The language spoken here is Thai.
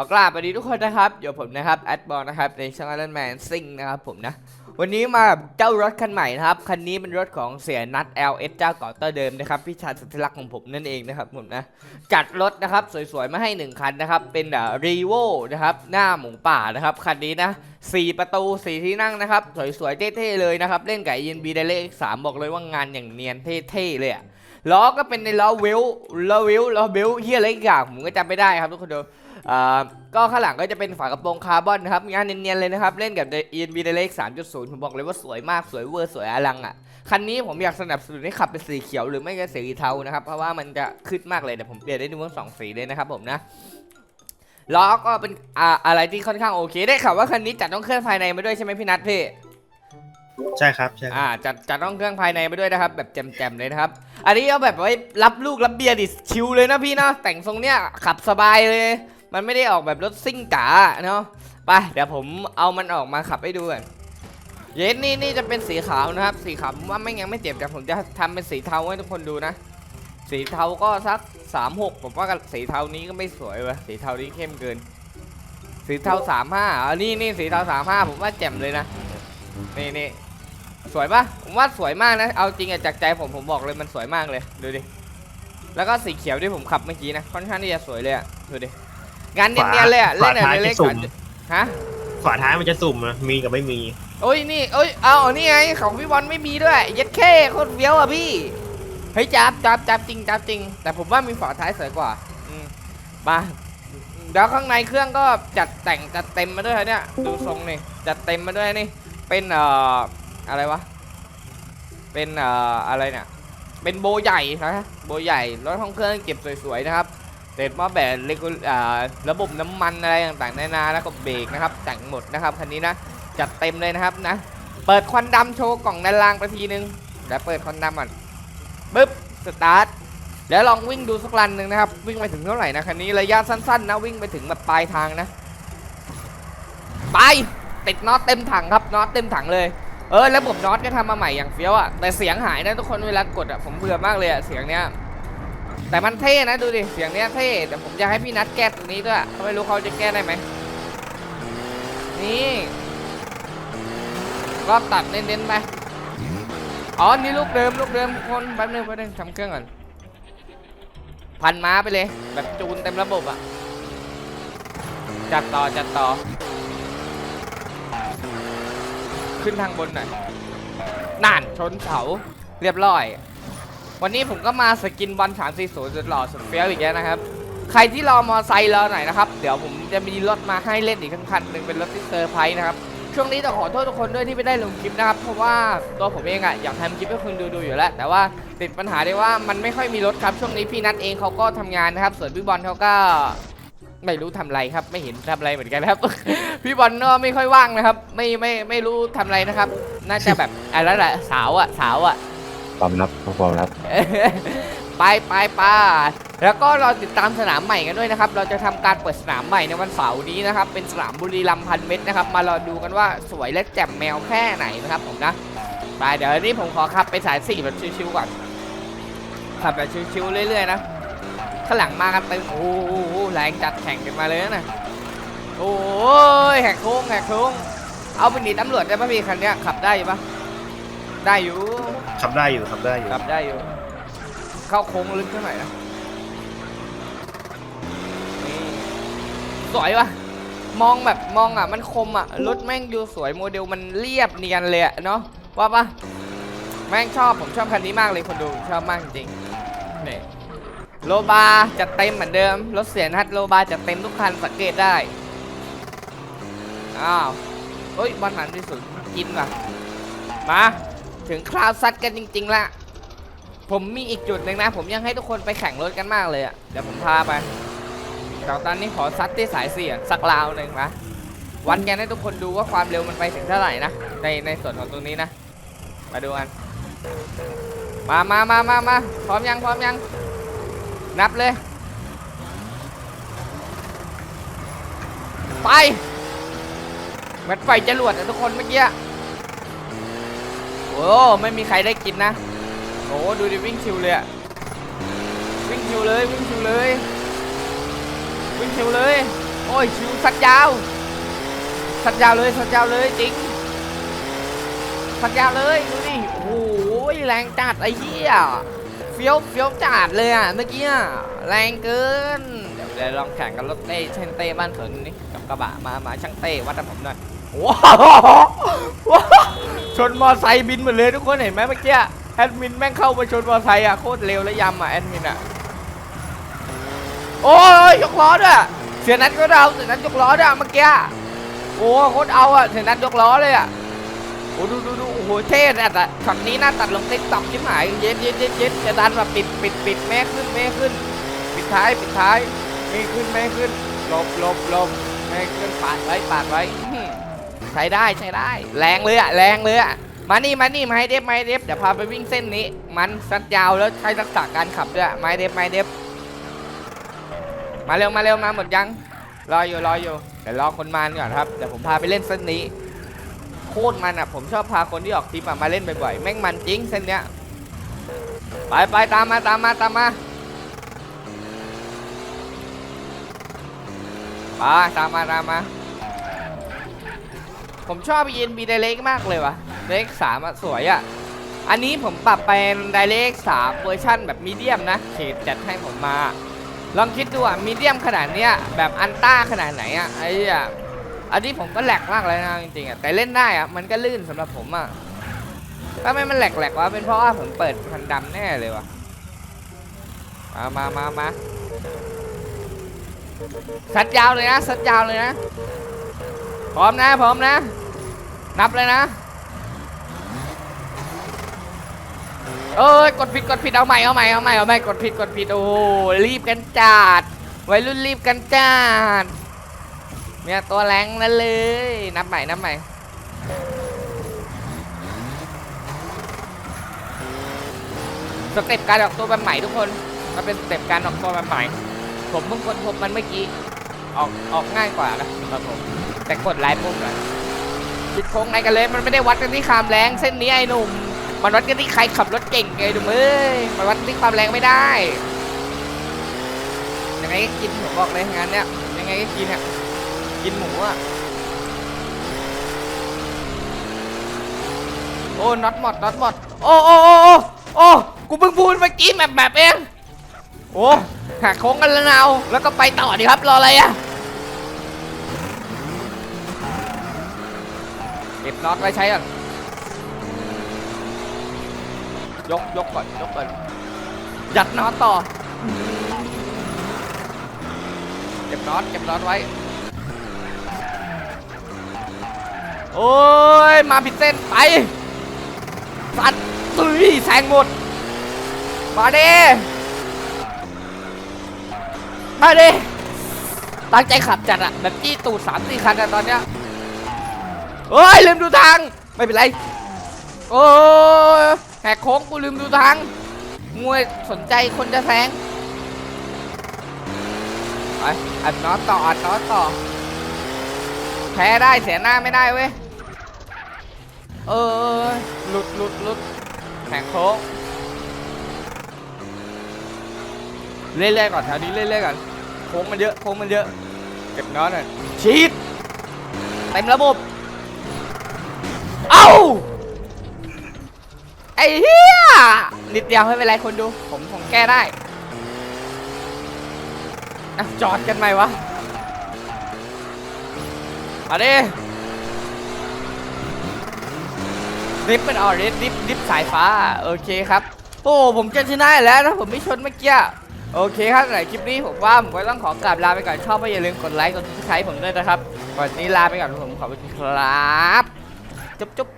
ขอกราบสวัสดีทุกคนนะครับเดี๋ยวผมนะครับแอดบอลนะครับในช่อง Iron Man ซิงนะครับผมนะ วันนี้มาเจ้ารถคันใหม่นะครับ คันนี้เป็นรถของเสียนัท LS เจ้าเก่าเต้าเดิมนะครับ พี่ชายสุดที่รักของผมนั่นเองนะครับผมนะ จัดรถนะครับสวยๆ มาให้1คันนะครับ เป็นรีโวนะครับ หน้าหมูป่านะครับ คันนี้นะ4ประตู4ที่นั่งนะครับ สวยๆ เท่ๆ เลยนะครับ เล่นกับ ENB ไดเล็กสามบอกเลยว่างานอย่างเนียนเท่ๆ เลยอะล้อก็เป็นในล้อวิลล้อวิลล้อวิลเฮียอะไรอีกอย่างผมก็จำไม่ได้ครับทุกคนดู ก็ข้างหลังก็จะเป็นฝากระโปรงคาร์บอนนะครับงานเนียนๆเลยนะครับ เล่นกับ ENB Direct 3.0 ผมบอกเลยว่าสวยมากสวยเวอร์สวยอลังอะ คันนี้ผมอยากสนับสนุนให้ขับเป็นสีเขียวหรือไม่ก็สีเทานะครับ เพราะว่ามันจะขึ้นมากเลยเดี๋ยวผมเปลี่ยนได้ดูทั้งสองสีเลยนะครับผมนะล้อก็เป็นอ่าอะไรที่ค่อนข้างโอเค ได้ข่าวว่าคันนี้จัดต้องเครื่องภายในมาด้วยใช่ไหมพี่นัทพี่ใช่ครับใช่ครับอ่าจัดจัดต้องเครื่องภายในมาด้วยนะครับ แบบแจ่มๆเลยนะครับ อันนี้เอาแบบไว้รับลูกรับเบียร์ดิชิวเลยนะพี่เนาะแต่งทรงเนี้ยขับสบายเลย มันไม่ได้ออกแบบรถซิ่งจ๋าเนาะไปเดี๋ยวผมเอามันออกมาขับให้ดูกันเย็นนี่นี่จะเป็นสีขาวนะครับ สีขาวว่าไม่ยังไม่เจ็บแต่ผมจะทำเป็นสีเทาให้ทุกคนดูนะ สีเทาก็สักสามหกผมว่ากับสีเทานี้ก็ไม่สวยวะสีเทานี้เข้มเกิน สีเทาสามห้าอันนี้นี่สีเทาสามห้าผมว่าแจ่มเลยนะนี่นี่สวยปะผมว่าสวยมากนะ เอาจริงอะจากใจผมผมบอกเลยมันสวยมากเลยดูดิแล้วก็สีเขียวที่ผมขับเมื่อกี้นะค่อนข้างที่จะสวยเลยอะดูดิ งานเนียนๆเลยอะเล่นอะไรเล็กสามฮะฝาท้ายมันจะสุ่มนะมีกับไม่มีโอ้ยนี่เอ้ยเอานี่ไงของพี่บอลไม่มีด้วยเย็ดแค่โคตรเฟี้ยวอะพี่เฮ้ยจับจับจับจริงจับจริง แต่ผมว่ามีฝาท้ายสวยกว่าอืมมาแล้วข้างในเครื่องก็จัดแต่งจัดเต็มมาด้วยเนี่ยดูทรงนี่จัดเต็มมาด้วยนี่ เป็นเอ่ออะไรวะเป็นเอ่ออะไรเนี่ยเป็นโบใหญ่นะโบใหญ่รถห้องเครื่องเก็บสวยๆนะครับ เสร็จมาแบบเลกูอ่าระบบน้ำมันอะไรต่างๆนานาแล้วก็เบรกนะครับแต่งหมดนะครับคันนี้นะจัดเต็มเลยนะครับนะเปิดควันดำโชว์กล่องด้านล่างไปทีนึงเดี๋ยวเปิดควันดำก่อนปึ๊บสตาร์ทแล้วลองวิ่งดูสักรันหนึ่งนะครับ วิ่งไปถึงเท่าไหร่นะคันนี้ระยะสั้นๆนะวิ่งไปถึงแบบปลายทางนะไปติดน็อตเต็มถังครับน็อตเต็มถังเลยเออระบบน็อตก็ทำมาใหม่อย่างเฟี้ยวอะแต่เสียงหายนะทุกคนเวลากดอะผมเบื่อมากเลยอะเสียงเนี้ย แต่มันเท่นะดูดิ เสียงเนี้ยเท่แต่ผมอยากให้พี่นัทแก้ตรงนี้ด้วยเขาไม่รู้เขาจะแก้ได้ไหม นี่ ก็ตัดเน้นๆไป อ๋อ นี่ลูกเดิมลูกเดิมคนแป๊บนึงแป๊บนึงทำเครื่องก่อน พันม้าไปเลย แบบจูนเต็มระบบอะจัดต่อจัดต่อ ขึ้นทางบนหน่อย น่านชนเสาเรียบร้อย วันนี้ผมก็มาสกินบอลสามสี่ศูนย์สุดหล่อสุดเฟี้ยวอีกแล้วนะครับ ใครที่รอมอไซค์รอหน่อยนะครับ เดี๋ยวผมจะมีรถมาให้เล่นอีกคันหนึ่งเป็นรถที่เซอร์ไพรส์นะครับ ช่วงนี้ต้องขอโทษทุกคนด้วยที่ไม่ได้ลงคลิปนะครับ เพราะว่าตัวผมเองอะอยากทำคลิปให้คุณดูดูอยู่แล้ว แต่ว่าติดปัญหาได้ว่ามันไม่ค่อยมีรถครับ ช่วงนี้พี่นัทเองเขาก็ทำงานนะครับ ส่วนพี่บอลเขาก็ไม่รู้ทำอะไรครับ ไม่เห็นทำอะไรเหมือนกันครับ พี่บอลก็ไม่ค่อยว่างนะครับ ไม่ไม่ไม่รู้ทำอะไรนะครับ น่าจะแบบอะไรแหละสาวอะสาวอะ ความลับความลับ ไปไปไปแล้วก็เราติดตามสนามใหม่กันด้วยนะครับ เราจะทำการเปิดสนามใหม่ในวันเสาร์นี้นะครับ เป็นสนามบุรีรัมพันเมตรนะครับ มารอดูกันว่าสวยและแจ่มแมวแค่ไหนนะครับผมนะ ไปเดี๋ยวนี้ผมขอขับไปสายสี่แบบชิวๆก่อนขับแบบชิวๆเรื่อยๆนะ ข้างหลังมากันเต็มโอ้โหแรงจัดแข่งกันมาเลยนะ โอ้ยแหกโค้งแหกโค้ง เอาไปหนีตำรวจได้ปะพี่คันเนี้ยขับได้อยู่ปะ ได้อยู่ขับได้อยู่ขับได้อยู่ขับได้อยู่ เข้าโค้งลึกเท่าไหร่นะนี่สวยวะมองแบบมองอะ มันคมอะรถแม่งดูสวยโมเดลมันเรียบเนียนเลยอะเนาะว่าปะแม่งชอบผมชอบคันนี้มากเลยคนดูชอบมากจริงๆนี่โลบาจัดเต็มเหมือนเดิมรถเสียนัดโลบาจัดเต็มทุกคันสังเกตได้อ้าวเฮ้ยบอลหันที่สุดกินว่ะมา ถึงคราวซัดกันจริง ๆละผมมีอีกจุดหนึ่งนะ ผมยังให้ทุกคนไปแข่งรถกันมากเลยอะเดี๋ยวผมพาไปแต่ตอนนี้ขอซัดที่สายเสียงสักราวหนึ่งนะวันกันให้ทุกคนดูว่าความเร็วมันไปถึงเท่าไหร่นะในในส่วนของตรงนี้นะ มาดูกันมามามามามาพร้อมยังพร้อมยัง นับเลย ไปเหมือนไฟจรวดอะทุกคนเมื่อกี้ โอ้ไม่มีใครได้กินนะโอ้ดูดิวิ่งชิวเลยอะวิ่งชิวเลยวิ่งชิวเลย วิ่งชิวเลย โอ้ยชิวสัตว์ยาว สัตว์ยาวเลยสัตว์ยาวเลยจริงสัตว์ยาวเลยดูดิโอ้โหแรงจัดไอ้เหี้ยเฟี้ยวเฟี้ยวจัดเลยอะเมื่อกี้อะแรงเกินเดี๋ยวเดี๋ยวลองแข่งกับรถเต้เช่นเต้บ้านเถินนี่กับกระบะมามาช่างเต้วัดกับผมหน่อย ว้าวว้าวชนมอไซค์บินหมดเลยทุกคนเห็นไหมเมื่อกี้แอดมินแม่งเข้ามาชนมอไซค์อะโคตรเร็วและยำอะแอดมินอะโอ้ยยกล้อด้วยเสียนัทก็เอาเสียนัทยกล้อด้วยเมื่อกี้โอ้โคตรเอาอะเสียนัทยกล้อเลยอะโอ้ดูดูดูโอ้โหเท่จัดอะช็อตนี้น่าตัดลงติ๊กต็อกชิบหายเย็ดเย็ดเย็ดเย็ดจะดันมาปิดปิดปิดแม่ขึ้นแม่ขึ้น ปิดท้ายปิดท้ายไม่ขึ้นไม่ขึ้นหลบหลบหลบไม่ขึ้นปาดไว้ปาดไว้ ใช้ได้ใช้ได้ แรงเลยอะแรงเลยอะมานี่มานี่มาให้เดฟมาให้เดฟเดี๋ยวพาไปวิ่งเส้นนี้ มันสัดยาวแล้วใช้ทักษะการขับด้วยไม้เดฟมาให้เดฟมาเร็วมาเร็วมาหมดยังรออยู่รออยู่เดี๋ยวรอคนมาก่อนครับเดี๋ยวผมพาไปเล่นเส้นนี้โคตรมันอะผมชอบพาคนที่ออกทริปอะมาเล่นบ่อยๆแม่งมันจริงเส้นเนี้ยไปไปตามมาตามมาตามมาไปตามมาตามมา ผมชอบ ENB Direct มากเลยวะ Direct 3อะสวยอะอันนี้ผมปรับเป็น Direct 3 เวอร์ชันแบบมีเดียมนะเขตจัดให้ผมมา ลองคิดดูอะมีเดียมขนาดเนี้ยแบบอันต้าขนาดไหนอะไอ้เหี้ยอันนี้ผมก็แหลกมากเลยนะจริงๆอะแต่เล่นได้อะมันก็ลื่นสำหรับผมอะถ้าไม่มันแหลกๆวะเป็นเพราะว่าผมเปิดพันดำแน่เลยวะมามามามาสัดยาวเลยนะสัดยาวเลยนะ พร้อมนะพร้อมนะ นับเลยนะ เอ้ยกดผิดกดผิดเอาใหม่เอาใหม่เอาใหม่เอาใหม่กดผิดกดผิดโอ้โหรีบกันจัดวัยรุ่นรีบกันจัดเนี่ยตัวแรงนั่นเลย นับใหม่นับใหม่สเต็ปการออกตัวแบบใหม่ทุกคนมันเป็นสเต็ปการออกตัวแบบใหม่ ผมเพิ่งค้นพบมันเมื่อกี้ออกออกง่ายกว่านะสำหรับผม แต่กดไลน์ปุ๊บเลยติดโค้งไหนกันเลยมันไม่ได้วัดกันที่ความแรงเส้นนี้ไอ้หนุ่มมันวัดกันที่ใครขับรถเก่งไงดูมือมันวัดที่ความแรงไม่ได้ยังไงก็กินผมบอกเลยงานเนี้ยยังไงก็กินอะกินหมูอะโอ้น็อตหมดน็อตหมดโอ้โอ้โอ้โอ้โอ้กูเพิ่งพูดเมื่อกี้แบบแบบเองโอ้หักโค้งกันแล้วเอาแล้วก็ไปต่อดีครับรออะไรอะ เก็บ น็อตไว้ใช้ก่อนยกยกก่อนยกก่อนยัดน็อตต่อ เก็บน็อตเก็บน็อตไว้ โอ้ย มาผิดเส้นไป สัตว์ตุยแซงหมด มาเด้มาเด้ตั้งใจขับจัดอะแบบจี้ตูดสามสี่คันอะตอนเนี้ย เฮ้ยลืมดูทาง ไม่เป็นไรโอ้แหกโค้งกูลืมดูทางมวยสนใจคนจะแทงไปอัดน็อตต่ออัดน็อตต่อ แพ้ได้เสียหน้าไม่ได้เว้ย เออหลุดหลุดหลุดแหกโค้งเรื่อยๆก่อนแถวนี้เรื่อยๆก่อนโค้งมันเยอะโค้งมันเยอะ เก็บน็อตหน่อยชีดเต็มระบบ เอ้าไอ้เหี้ยนิดเดียวไม่เป็นไรคนดู ผมผมแก้ได้อะจอดกันไหมวะมาดิดิฟเป็นออริสดิฟดิฟสายฟ้า โอเคครับ โอ้ผมจะชนะแล้วนะผมไม่ชนเมื่อกี้โอเคครับในคลิปนี้ผมว่าผมก็ต้องขอกราบลาไปก่อนชอบก็อย่าลืมกดไลค์กดซับสไครต์ผมด้วยนะครับ วันนี้ลาไปก่อนผมขอบคุณครับ จุ๊บจุ๊บ